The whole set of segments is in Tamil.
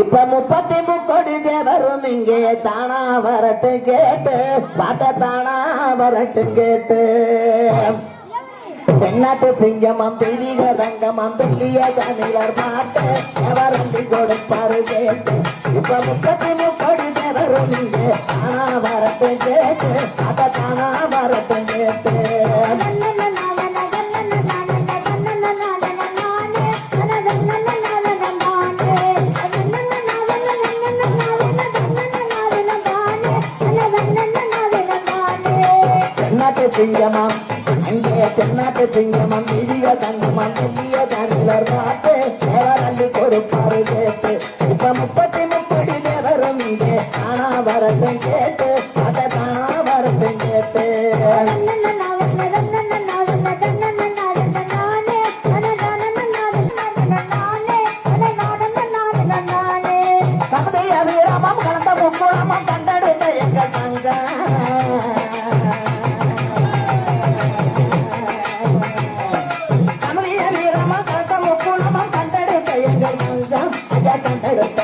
இப்ப முப்பத்தி முக்கோடி தேவரும் இங்கே தானா வரட்டு கேட்டு பாட்ட தானா வரட்டு கேட்டு. பெண்ணாட்டு சிங்கமம் தெய்வீக ரங்கமம் துல்லிய ஜாமிலர் பாட்டு எவரம்பி கொடுப்பாரு கேட்டு. இப்ப முப்பத்தி முக்கோடி தேவரும் இங்கே தானா வரட்டு கேட்டு பாட்ட தானா வரட்டு கேட்டு. சிங்கமம் அங்கே தென்னாட்டு சிங்கமம் திவ்ய தங்கமம் திவ்ய தங்கிலர் பாட்டு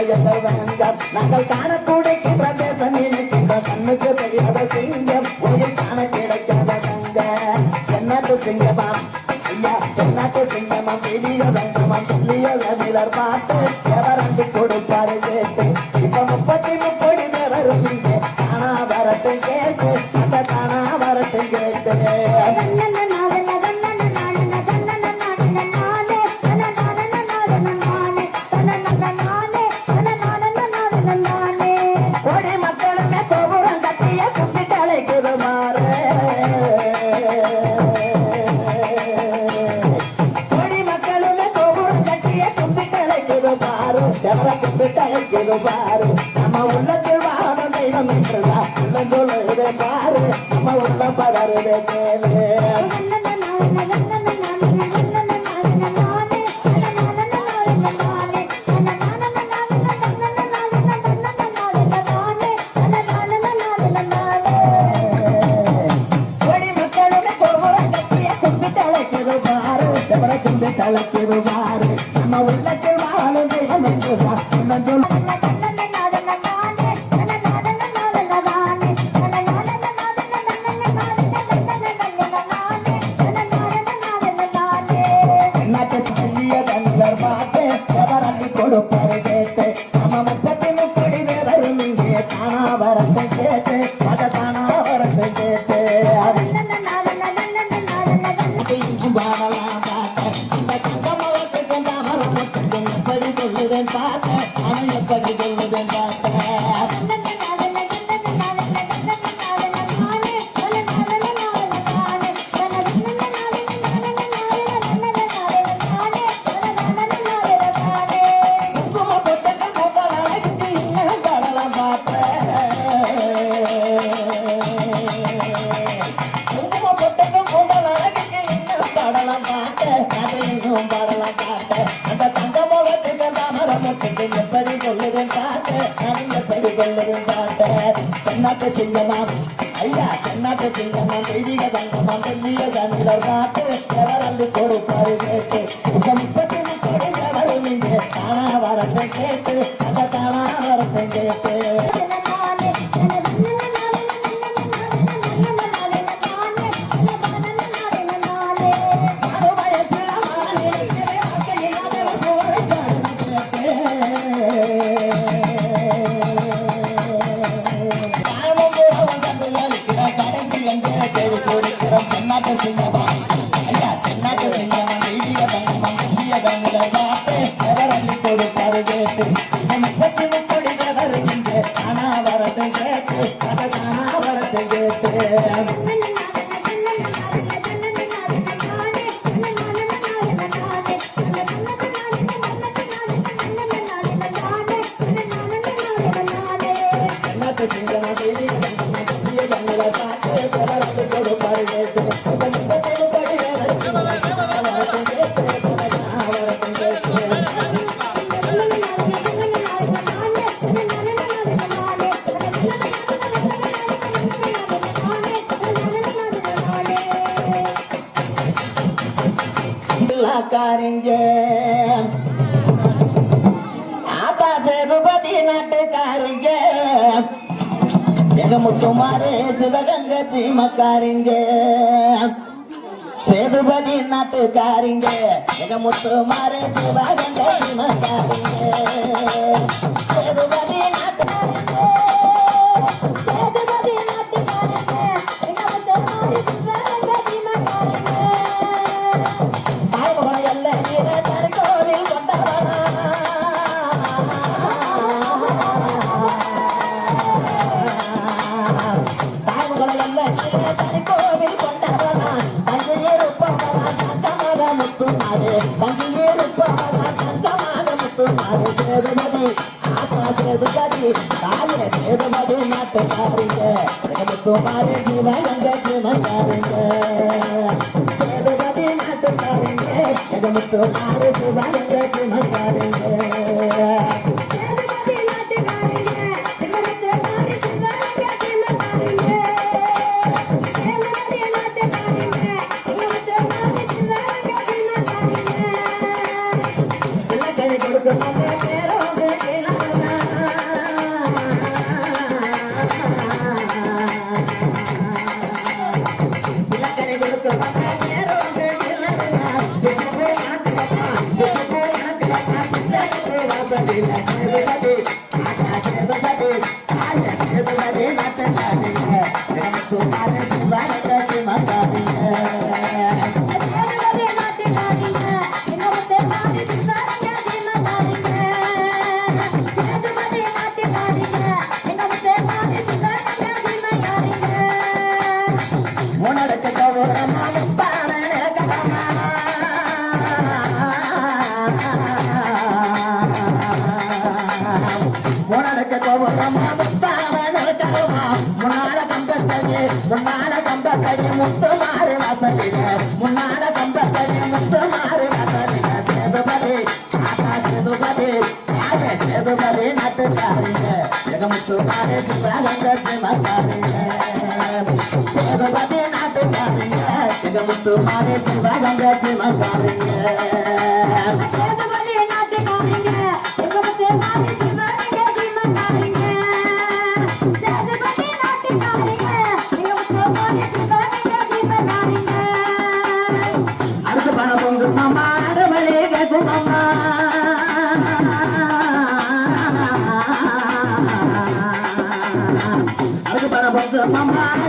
எங்கள் வணங்கம். நாங்கள் காணக்கூடிய பிரதேசம் இருக்கின்ற கண்ணுக்கு தெரியாத சிங்கம். உயிர் காண கிடைக்காத தங்க தென்னாட்டு சிங்கமாம். ஐயா தென்னாட்டு சிங்கமாம். பெரிய தங்கமாம் சொல்லிய வேமிலர் பாட்டு எவரண்டு கொடுப்பாரு கேட்டு. கும்பிட்டு பாரு. நம்ம உள்ளத்தில் வாழ தெய்வம் என்றுதான் உள்ளங்குள்ள பாரு. நம்ம உள்ள பதறுதே சேரு கோடி மக்களுமே கோபுரம் எப்படி ஐயா தென்னாட்டு சிங்கமாம் தெய்வீக தங்கமாம் தெய்வீக தங்கிலர் பாட்டு எவரல்லி கொடுப்பாரு கேட்டு இப்ப முப்பத்தி முப்பது எவரும் இங்கே தானா வரத்தை கேட்டு அந்த தானா வரத்தை கேட்டு கேட்டு நாட்டுக்காரங்க. ஆத்தா சேதுபதி நாட்டுக்காரங்க. எங்க முத்துமாறு சிவகங்க சீமக்காரங்க சேதுபதி நாட்டுக்காரங்க. எங்க முத்துமாறு சிவகங்க சீமக்காரங்க முத்துமாறு சேதுபதி ஆத்தா சேதுபதி தாயே சேதுபதி நாட்டுக்காரிங்க முத்துமாறு ஜீவகங்க ஜீவகாரிங்க சேதுபதி நாட்டுக்காரிங்க எங்க முத்துமாறு ஜீவகங்க எங்க முத்து மாறு சிவகங்க சிவகாரிங்க. சேதுபதி நாட்டுக்காரிங்க எங்க முத்து மாறி சிவகங்க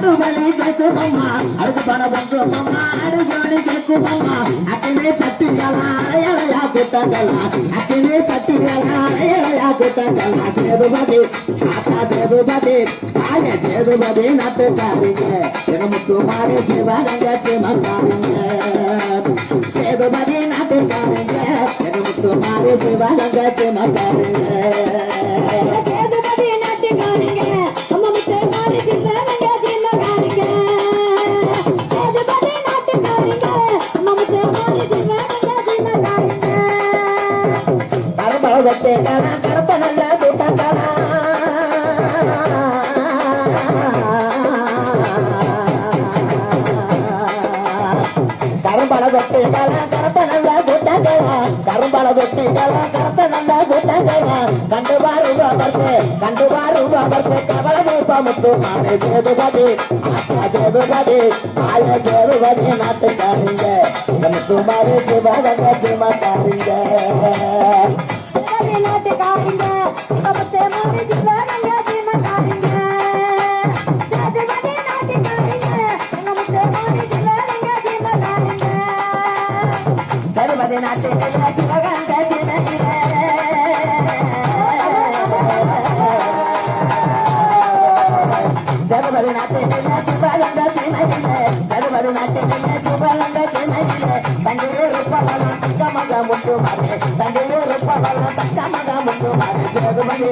மாமா அடுவலி கேட்கும் மாமா அடுத்து பண பொங்கு மாமா அடுவலி கேட்கும் மாமா அக்கினே சட்டிகளா அலையலையா கூட்டங்களா அக்கினே சட்டிகளா அலையலையா கூட்டங்களா சேதுபதி ஆத்தா சேதுபதி ஆய சேதுபதி நாட்டுக்காரிங்க எனக்கு மாறி சிவகங்க சிவகாரிங்க சேதுபதி நாட்டுக்காரிங்க எனக்கு மாறி சிவகங்க சிவகாரிங்க கரும்பழத்தை கருப்ப நல்ல கூட்டங்களா கரும்பழ கொட்டிகளா கருப்ப நல்ல கூட்டங்களா கரும்பழ கொட்டிகளா கருப்ப நல்ல கூட்டங்களா கண்டு பாருவாபர்க்கு கண்டு பாருவாபர்க்கு கவல தீபமுத்து மாலை சேதுபதி ஆத்தா சேதுபதி ஆய சேதுபதி நாட்டுக்காரிங்க. முத்து மாறி சிவகங்க சிவகாரிங்க சேதுபதி நாட்டுக்காரங்க, நம்ம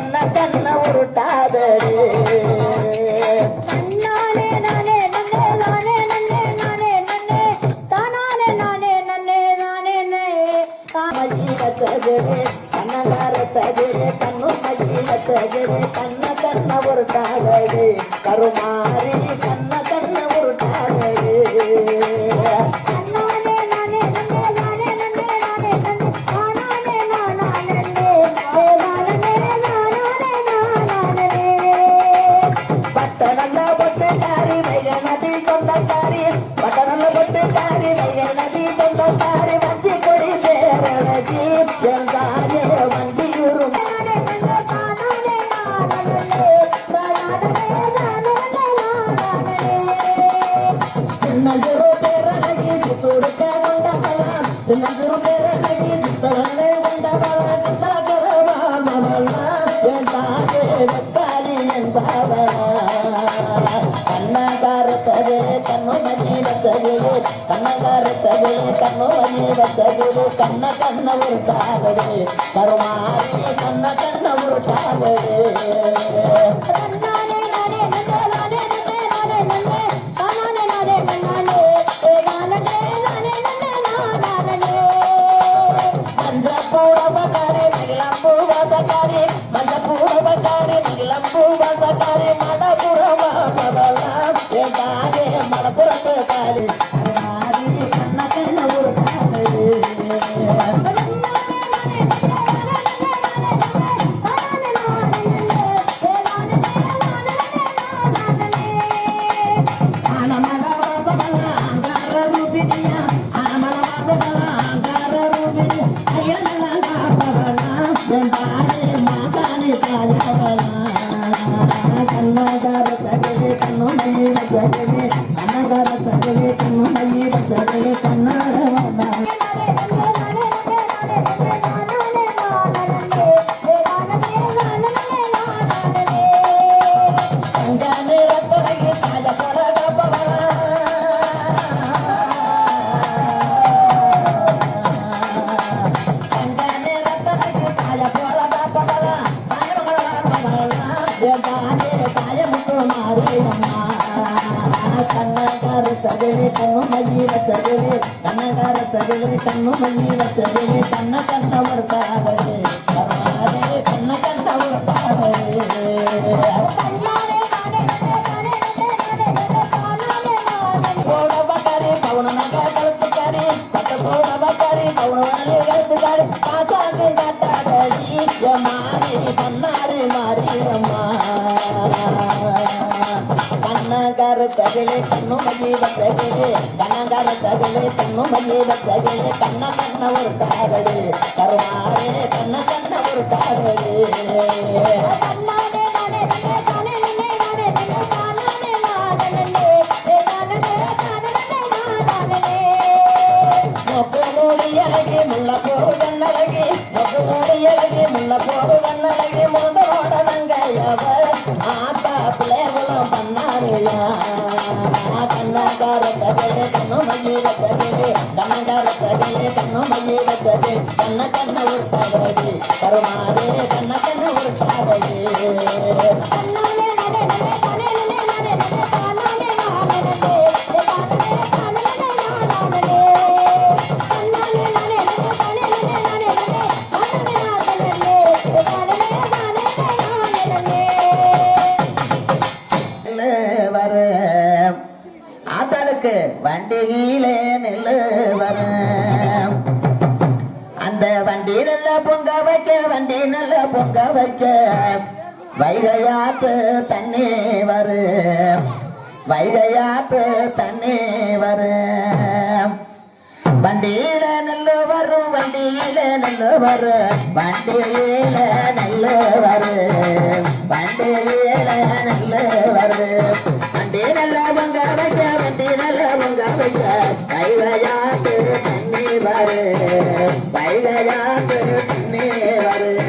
கண்ண கண்ண உருட்டாதடி. கண்ணகார தகிரே கண்ணு மயில தகிரே கண்ணு Hare கண்ணுட சதுரு கண்ண கண்ண ஒரு காவடு கருமாரி கண்ண கண்ண ஒரு காவடு ಸಗರೆ ತನ್ನು ಮಲ್ಲಿರ ಸಗರೆ ಕನ್ನಡಾರ ಸಗರೆ ತನ್ನು ಮಲ್ಲಿರ ಸಗರೆ ತನ್ನ ಕನ್ನವರ್ತಾಗಲಿ காரடி கனகர கதிலே கண்ணு மல்லிய கதிலே கண்ண கண்ண ஒரு காரடி ஒருத்தாதடி கண்ண கண்ண ஒருத்தாதடி கருமாதே கண்ண கண்ண ஒருத்தாதடி வைகையாத்து தண்ணி வரு. வைகையாத்து தண்ணி வரு. வண்டியில நல்ல வரும் வண்டியில நல்ல வரு. வண்டியில நல்ல வரு. வண்டியில நல்ல வரு. வண்டி நல்ல பொங்க வைக்க வண்டி நல்ல பொங்க வைக்க. வைகையாத்து தண்ணி வரு. வைகையாத்து தண்ணி வரு.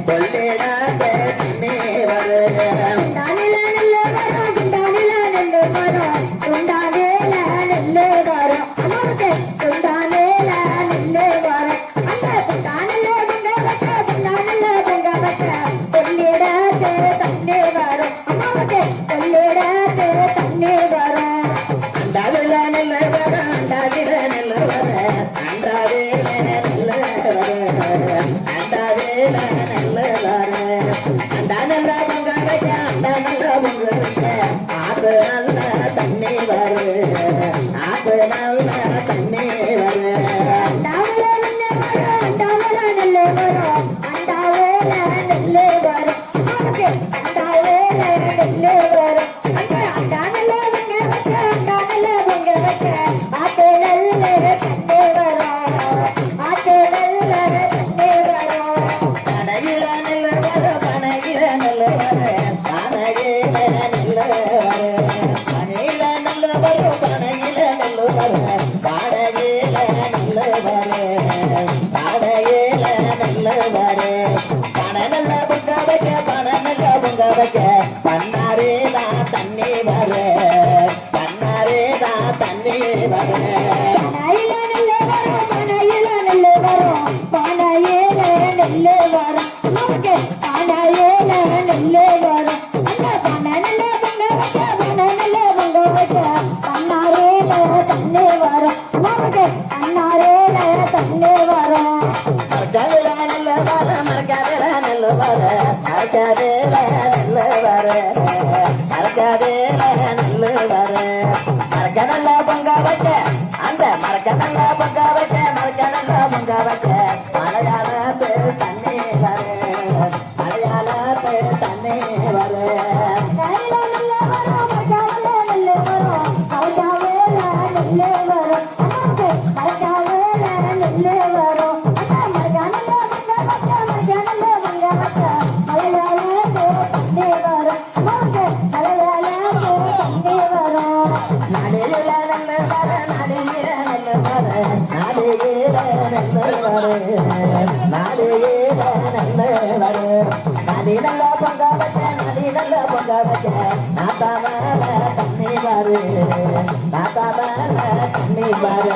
കല്ലെടുത്ത് തന്നെ நாத்தாமல தண்ணி பாரு நாத்தாமல தண்ணி பாரு